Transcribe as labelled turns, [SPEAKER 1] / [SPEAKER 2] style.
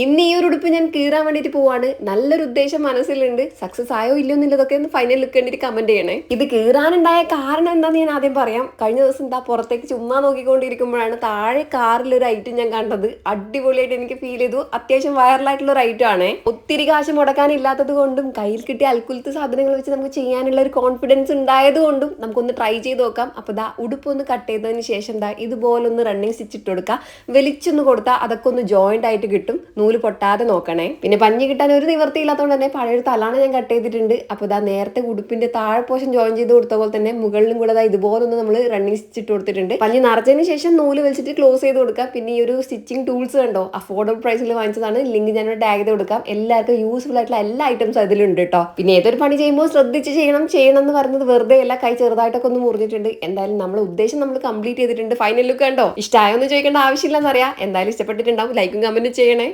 [SPEAKER 1] ഇന്ന് ഈ ഒരു ഉടുപ്പ് ഞാൻ കീറാൻ വേണ്ടിയിട്ട് പോവാണ്. നല്ലൊരു ഉദ്ദേശം മനസ്സിലുണ്ട്. സക്സസ് ആയോ ഇല്ലയോ എന്നുള്ളതൊക്കെ ഒന്ന് ഫൈനൽ ലുക്ക് കണ്ടിട്ട് കമന്റ് ചെയ്യണേ. ഇത് കീറാനുണ്ടായ കാരണം എന്താന്ന് ഞാൻ ആദ്യം പറയാം. കഴിഞ്ഞ ദിവസം എന്താ പുറത്തേക്ക് ചുമ്മാ നോക്കിക്കൊണ്ടിരിക്കുമ്പോഴാണ് താഴെ കാറിൽ ഒരു ഐറ്റം ഞാൻ കണ്ടത്. അടിപൊളിയായിട്ട് എനിക്ക് ഫീൽ ചെയ്തു. അത്യാവശ്യം വൈറലായിട്ടുള്ള ഒരു ഐറ്റം ആണ്. ഒത്തിരി കാശ് മുടക്കാനില്ലാത്തത് കൊണ്ടും കയ്യിൽ കിട്ടിയ അൽക്കുലത്ത് സാധനങ്ങൾ വെച്ച് നമുക്ക് ചെയ്യാനുള്ള ഒരു കോൺഫിഡൻസ് ഉണ്ടായത് കൊണ്ടും നമുക്കൊന്ന് ട്രൈ ചെയ്ത് നോക്കാം. അപ്പോൾ ദാ ഉടുപ്പ് ഒന്ന് കട്ട് ചെയ്തതിന് ശേഷം ദാ ഇതുപോലൊന്ന് റണ്ണിങ് സ്റ്റിച്ച് ഇട്ട് കൊടുക്കുക വലിച്ചൊന്ന് കൊടുത്താൽ അതൊക്കെ ഒന്ന് ജോയിന്റ് ആയിട്ട് കിട്ടും. നൂൽ പൊട്ടാതെ നോക്കണേ. പിന്നെ പഞ്ഞി കിട്ടാൻ ഒരു നിവർത്തി ഇല്ലാത്തതുകൊണ്ട് തന്നെ പഴയൊരു തലാണ് ഞാൻ കട്ട് ചെയ്തിട്ടുണ്ട്. അപ്പോൾ ഇതാ നേരത്തെ ഉടുപ്പിന്റെ താഴെ പോഷൻ ജോയിൻ ചെയ്ത് കൊടുത്ത പോലെ തന്നെ മുകളിലും കൂടെ അതായത് ഇതുപോലെ ഒന്ന് നമ്മൾ റണ്ണിങ് സ്റ്റിച്ച് ഇട്ട് കൊടുത്തിട്ടുണ്ട്. പഞ്ഞി നിറച്ചതിന് ശേഷം നൂൽ വലിച്ചിട്ട് ക്ലോസ് ചെയ്ത് കൊടുക്കുക പിന്നെ ഈ ഒരു സ്റ്റിച്ചിങ് ടൂൾസ് കണ്ടോ? അഫോർഡബിൾ പ്രൈസിൽ വാങ്ങിച്ചതാണ്. ലിങ്ക് ഞാൻ ടാഗ് ചെയ്ത് കൊടുക്കാം. എല്ലാവർക്കും യൂസ്ഫുൾ ആയിട്ടുള്ള എല്ലാ ഐറ്റംസ് അതിലുണ്ട് കേട്ടോ. പിന്നെ ഏതൊരു പണി ചെയ്യുമ്പോൾ ശ്രദ്ധിച്ച് ചെയ്യണം. ചെയ്യണം എന്ന് പറയുന്നത് വെറുതെ അല്ല. കൈ ചെറുതായിട്ടൊക്കെ ഒന്ന് മുറിഞ്ഞിട്ടുണ്ട്. എന്തായാലും നമ്മൾ ഉദ്ദേശം നമ്മൾ കംപ്ലീറ്റ് ചെയ്തിട്ടുണ്ട്. ഫൈനൽ ലുക്ക് കണ്ടോ? ഇഷ്ടമായോ എന്ന് ചോദിക്കേണ്ട ആവശ്യമില്ലെന്നറിയാം. എന്തായാലും ഇഷ്ടപ്പെട്ടിട്ടുണ്ടാവും. ലൈക്കും കമന്റും ചെയ്യണേ.